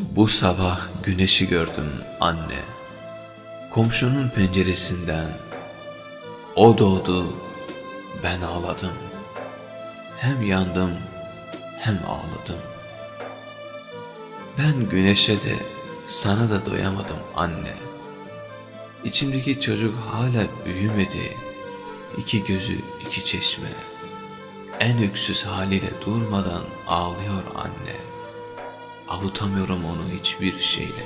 Bu sabah güneşi gördüm anne. Komşunun penceresinden. O doğdu, ben ağladım. Hem yandım, hem ağladım. Ben güneşe de, sana da doyamadım anne. İçimdeki çocuk hala büyümedi. İki gözü, iki çeşme. En öksüz haliyle durmadan ağlıyor anne. Avutamıyorum onu hiçbir şeyle.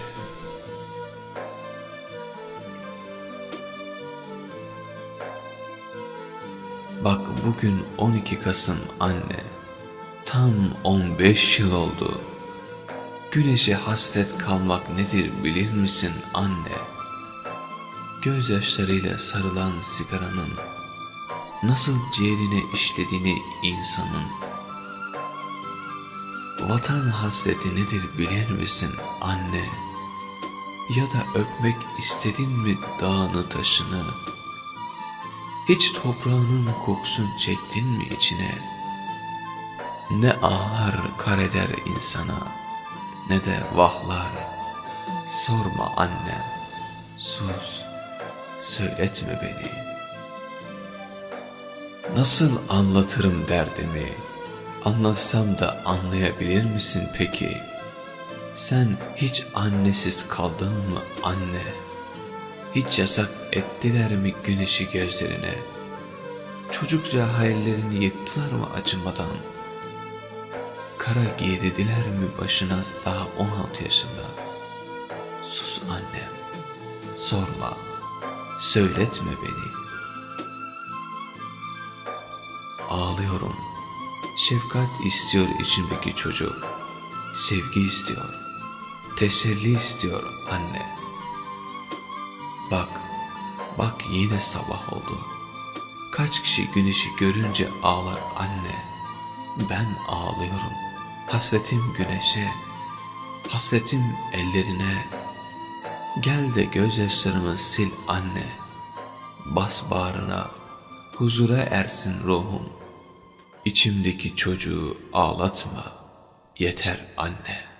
Bak bugün 12 Kasım anne. Tam 15 yıl oldu. Güneşe hasret kalmak nedir bilir misin anne? Gözyaşlarıyla sarılan sigaranın nasıl ciğerine işlediğini insanın Vatan hasreti nedir bilir misin anne? Ya da öpmek istedin mi dağını taşını? Hiç toprağının kokusunu çektin mi içine? Ne ağlar kar eder insana, ne de vahlar. Sorma annem, sus, söyletme beni. Nasıl anlatırım derdimi? Anlatsam da anlayabilir misin peki? Sen hiç annesiz kaldın mı anne? Hiç yasak ettiler mi güneşi gözlerine? Çocukça hayallerini yıktılar mı acımadan? Kara giydirdiler mi başına daha 16 yaşında? Sus annem, sorma, söyletme beni. Ağlıyorum. Şefkat istiyor içimdeki çocuk. Sevgi istiyor. Teselli istiyor anne. Bak, bak yine sabah oldu. Kaç kişi güneşi görünce ağlar anne. Ben ağlıyorum. Hasretim güneşe, hasretim ellerine. Gel de gözyaşlarımı sil anne. Bas bağrına, huzura ersin ruhum. İçimdeki çocuğu ağlatma. Yeter anne.